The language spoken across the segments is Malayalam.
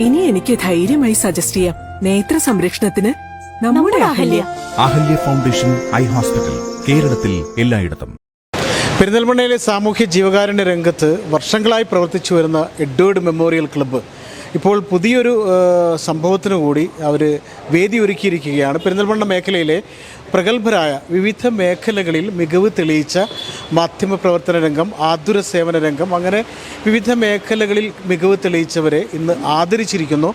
ഇനി എനിക്ക് ധൈര്യമായി സജസ്റ്റ് ചെയ്യാം. നേത്ര സംരക്ഷണത്തിന് നമ്മുടെ Ahalya. Ahalya. Foundation eye hospital കേരളത്തിൽ എല്ലായിടത്തും. പെരിന്തൽമണ്ണയിലെ സാമൂഹ്യ ജീവകാരുണ്യ രംഗത്ത് വർഷങ്ങളായി പ്രവർത്തിച്ചു വരുന്ന എഡ്വേർഡ് മെമ്മോറിയൽ ക്ലബ്ബ് ഇപ്പോൾ പുതിയൊരു സംഭവത്തിന് കൂടി അവർ വേദി ഒരുക്കിയിരിക്കുകയാണ്. പെരിന്തൽമണ്ണ മേഖലയിലെ പ്രഗത്ഭരായ വിവിധ മേഖലകളിൽ മികവ് തെളിയിച്ച മാധ്യമപ്രവർത്തന രംഗം ആതുര സേവന രംഗം അങ്ങനെ വിവിധ മേഖലകളിൽ മികവ് തെളിയിച്ചവരെ ഇന്ന് ആദരിച്ചിരിക്കുന്നു.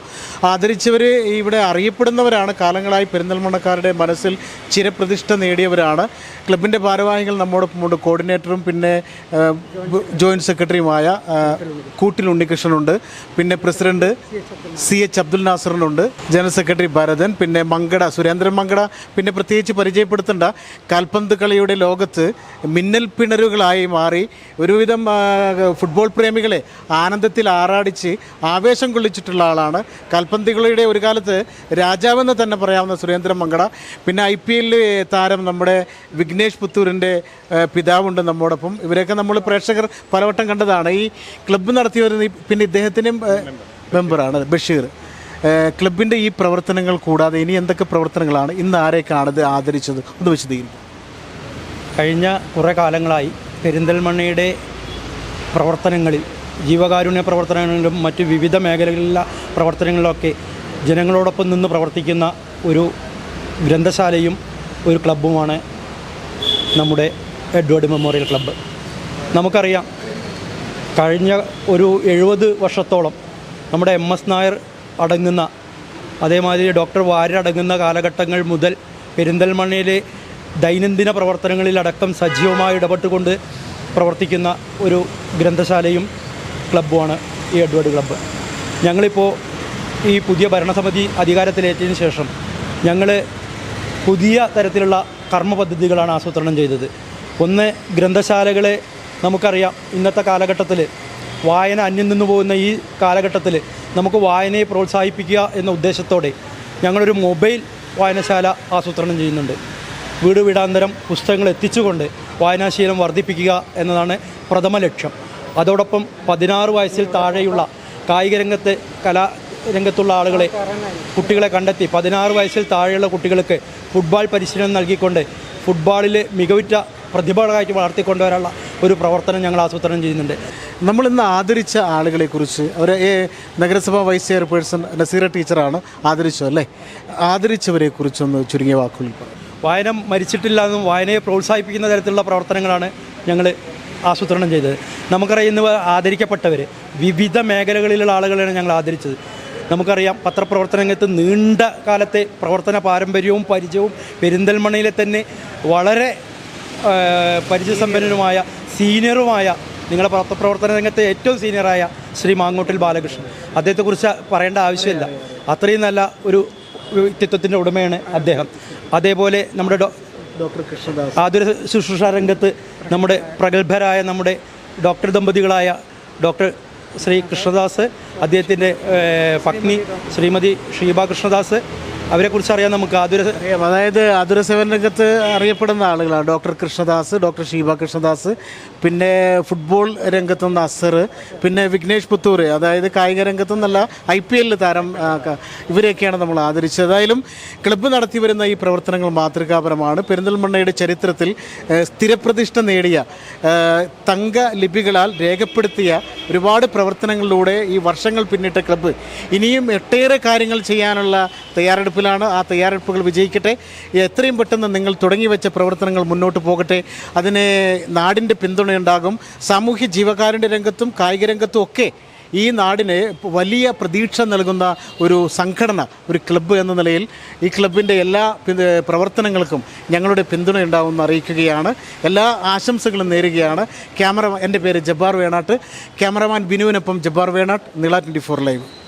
ആദരിച്ചവരെ ഇവിടെ അറിയപ്പെടുന്നവരാണ്. കാലങ്ങളായി പെരിന്തൽമണ്ണക്കാരുടെ മനസ്സിൽ ചിരപ്രതിഷ്ഠ നേടിയവരാണ്. ക്ലബിന്റെ ഭാരവാഹികൾ നമ്മോടൊപ്പമുണ്ട് കോർഡിനേറ്ററും പിന്നെ ജോയിന്റ് സെക്രട്ടറിയുമായ കൂട്ടിൽ ഉണ്ണികൃഷ്ണനുണ്ട്. പിന്നെ president C H Abdul നാസറിനുണ്ട്. General secretary Bharathan. പിന്നെ മങ്കട സുരേന്ദ്രൻ മങ്കട. പിന്നെ പ്രത്യേകിച്ച് പരിചയപ്പെടുത്തേണ്ട കാൽപന്ത് കളിയുടെ ലോകത്ത് മിന്നൽ പിണരുകളായി മാറി ഒരുവിധം ഫുട്ബോൾ പ്രേമികളെ ആനന്ദത്തിൽ ആറാടിച്ച് ആവേശം കൊള്ളിച്ചിട്ടുള്ള ആളാണ്. കൽപ്പന്തികളുടെ ഒരു കാലത്ത് രാജാവെന്ന് തന്നെ പറയാവുന്ന സുരേന്ദ്രൻ മങ്കട. പിന്നെ ഐ പി എല്ലിൽ താരം നമ്മുടെ വിഘ്നേഷ് പുത്തൂരിന്റെ പിതാവുണ്ട് നമ്മോടൊപ്പം. ഇവരെയൊക്കെ നമ്മൾ പ്രേക്ഷകർ പലവട്ടം കണ്ടതാണ്. ഈ ക്ലബ്ബ് നടത്തിയവർ പിന്നെ ഇദ്ദേഹത്തിനും മെമ്പറാണ് ബഷീർ. ക്ലബിന്റെ ഈ പ്രവർത്തനങ്ങൾ കൂടാതെ ഇനി എന്തൊക്കെ പ്രവർത്തനങ്ങളാണ് ഇന്ന് ആരെയൊക്കെയാണ് ഇത് ആദരിച്ചത്? ഒന്ന് വിശദീകരിക്കും. കഴിഞ്ഞ കുറേ കാലങ്ങളായി പെരിന്തൽമണ്ണയുടെ പ്രവർത്തനങ്ങളിൽ ജീവകാരുണ്യ പ്രവർത്തനങ്ങളിലും മറ്റു വിവിധ മേഖലകളിലെ പ്രവർത്തനങ്ങളിലൊക്കെ ജനങ്ങളോടൊപ്പം നിന്ന് പ്രവർത്തിക്കുന്ന ഒരു ഗ്രന്ഥശാലയും ഒരു ക്ലബ്ബുമാണ് നമ്മുടെ എഡ്വേർഡ് മെമ്മോറിയൽ ക്ലബ്ബ്. നമുക്കറിയാം കഴിഞ്ഞ ഒരു എഴുപത് വർഷത്തോളം നമ്മുടെ എം എസ് നായർ അടങ്ങുന്ന അതേമാതിരി ഡോക്ടർ വാര്യടങ്ങുന്ന കാലഘട്ടങ്ങൾ മുതൽ പെരിന്തൽമണ്ണയിലെ ദൈനംദിന പ്രവർത്തനങ്ങളിലടക്കം സജീവമായി ഇടപെട്ടുകൊണ്ട് പ്രവർത്തിക്കുന്ന ഒരു ഗ്രന്ഥശാലയും ക്ലബ്ബുമാണ് ഈ എഡ്വേർഡ് ക്ലബ്ബ്. ഞങ്ങളിപ്പോൾ ഈ പുതിയ ഭരണസമിതി അധികാരത്തിലേറ്റതിന് ശേഷം ഞങ്ങൾ പുതിയ തരത്തിലുള്ള കർമ്മ പദ്ധതികളാണ് ആസൂത്രണം ചെയ്തത്. ഒന്ന് ഗ്രന്ഥശാലകളെ നമുക്കറിയാം ഇന്നത്തെ കാലഘട്ടത്തിൽ വായന അന്യം നിന്ന് പോകുന്ന ഈ കാലഘട്ടത്തിൽ നമുക്ക് വായനയെ പ്രോത്സാഹിപ്പിക്കുക എന്ന ഉദ്ദേശത്തോടെ ഞങ്ങളൊരു മൊബൈൽ വായനശാല ആസൂത്രണം ചെയ്യുന്നുണ്ട്. വീട് വീടാന്തരം പുസ്തകങ്ങൾ എത്തിച്ചുകൊണ്ട് വായനാശീലം വർദ്ധിപ്പിക്കുക എന്നതാണ് പ്രഥമ ലക്ഷ്യം. അതോടൊപ്പം പതിനാറ് വയസ്സിൽ താഴെയുള്ള കായിക രംഗത്ത് കലാ രംഗത്തുള്ള ആളുകളെ കുട്ടികളെ കണ്ടെത്തി പതിനാറ് വയസ്സിൽ താഴെയുള്ള കുട്ടികൾക്ക് ഫുട്ബോൾ പരിശീലനം നൽകിക്കൊണ്ട് ഫുട്ബോളിൽ മികവുറ്റ പ്രതിഭകളായിട്ട് വളർത്തിക്കൊണ്ടുവരാനുള്ള ഒരു പ്രവർത്തനം ഞങ്ങൾ ആസൂത്രണം ചെയ്യുന്നുണ്ട്. നമ്മൾ ഇന്ന് ആദരിച്ച ആളുകളെക്കുറിച്ച് അവർ നഗരസഭാ വൈസ് ചെയർപേഴ്സൺ നസീറ ടീച്ചറാണ് ആദരിച്ചു അല്ലേ? ആദരിച്ചവരെക്കുറിച്ചൊന്ന് ചുരുങ്ങിയ വാക്കുകളിൽ പറയും വായന മരിച്ചിട്ടില്ല എന്നും വായനയെ പ്രോത്സാഹിപ്പിക്കുന്ന തരത്തിലുള്ള പ്രവർത്തനങ്ങളാണ് ഞങ്ങൾ ആസൂത്രണം ചെയ്തത്. നമുക്കറിയാം ഇന്ന് ആദരിക്കപ്പെട്ടവർ വിവിധ മേഖലകളിലുള്ള ആളുകളെയാണ് ഞങ്ങൾ ആദരിച്ചത്. നമുക്കറിയാം പത്രപ്രവർത്തന രംഗത്ത് നീണ്ട കാലത്തെ പ്രവർത്തന പാരമ്പര്യവും പരിചയവും പെരിന്തൽമണ്ണയിലെ തന്നെ വളരെ പരിചയസമ്പന്നനുമായ സീനിയറുമായ നിങ്ങളുടെ പത്രപ്രവർത്തന രംഗത്തെ ഏറ്റവും സീനിയറായ ശ്രീ മാങ്ങോട്ടിൽ ബാലകൃഷ്ണൻ. അദ്ദേഹത്തെക്കുറിച്ച് പറയേണ്ട ആവശ്യമില്ല. അത്രയും നല്ല ഒരു വ്യക്തിത്വത്തിന്റെ ഉടമയാണ് അദ്ദേഹം. അതേപോലെ നമ്മുടെ ഡോക്ടർ കൃഷ്ണദാസ്. ആതുര ശുശ്രൂഷ രംഗത്ത് നമ്മുടെ പ്രഗത്ഭരായ നമ്മുടെ ഡോക്ടർ ദമ്പതികളായ ഡോക്ടർ ശ്രീ കൃഷ്ണദാസ് അദ്ദേഹത്തിന്റെ പത്നി ശ്രീമതി ഷീബ കൃഷ്ണദാസ് അവരെക്കുറിച്ച് അറിയാൻ നമുക്ക് അതായത് ആതുര സേവന രംഗത്ത് അറിയപ്പെടുന്ന ആളുകളാണ് ഡോക്ടർ കൃഷ്ണദാസ് ഡോക്ടർ ഷീബ കൃഷ്ണദാസ് പിന്നെ ഫുട്ബോൾ രംഗത്തു നിന്ന് അസർ പിന്നെ വിഘ്നേഷ് പുത്തൂർ അതായത് കായിക രംഗത്തു ഐ പി എല്ലിൽ താരം ഇവരെയൊക്കെയാണ് നമ്മൾ ആദരിച്ചത്. ഏതായാലും ക്ലബ്ബ് നടത്തി വരുന്ന ഈ പ്രവർത്തനങ്ങൾ മാതൃകാപരമാണ്. പെരിന്തൽമണ്ണയുടെ ചരിത്രത്തിൽ സ്ഥിരപ്രതിഷ്ഠ നേടിയ തങ്ക ലിപികളാൽ രേഖപ്പെടുത്തിയ ഒരുപാട് പ്രവർത്തനങ്ങളിലൂടെ ഈ വർഷങ്ങൾ പിന്നിട്ട ക്ലബ്ബ് ഇനിയും എട്ടേറെ കാര്യങ്ങൾ ചെയ്യാനുള്ള തയ്യാറെടുപ്പിലാണ് ആ തയ്യാറെടുപ്പുകൾ വിജയിക്കട്ടെ. എത്രയും പെട്ടെന്ന് നിങ്ങൾ തുടങ്ങി വെച്ച പ്രവർത്തനങ്ങൾ മുന്നോട്ട് പോകട്ടെ. അതിന് നാടിന്റെ പിന്തുണയുണ്ടാകും. സാമൂഹ്യ ജീവകാരുണ്യ രംഗത്തും കായിക രംഗത്തും ഒക്കെ ഈ നാടിന് വലിയ പ്രതീക്ഷ നൽകുന്ന ഒരു സംഘടന ഒരു ക്ലബ്ബ് എന്ന നിലയിൽ ഈ ക്ലബിന്റെ എല്ലാ പ്രവർത്തനങ്ങൾക്കും ഞങ്ങളുടെ പിന്തുണ ഉണ്ടാവുമെന്ന് അറിയിക്കുകയാണ്. എല്ലാ ആശംസകളും നേരുകയാണ്. ക്യാമറ എന്റെ പേര് ജബ്ബാർ വേണാട്ട്. ക്യാമറമാൻ ബിനുവിനൊപ്പം ജബ്ബാർ വേണാട്ട് നീള ട്വന്റി ഫോർ ലൈവ്.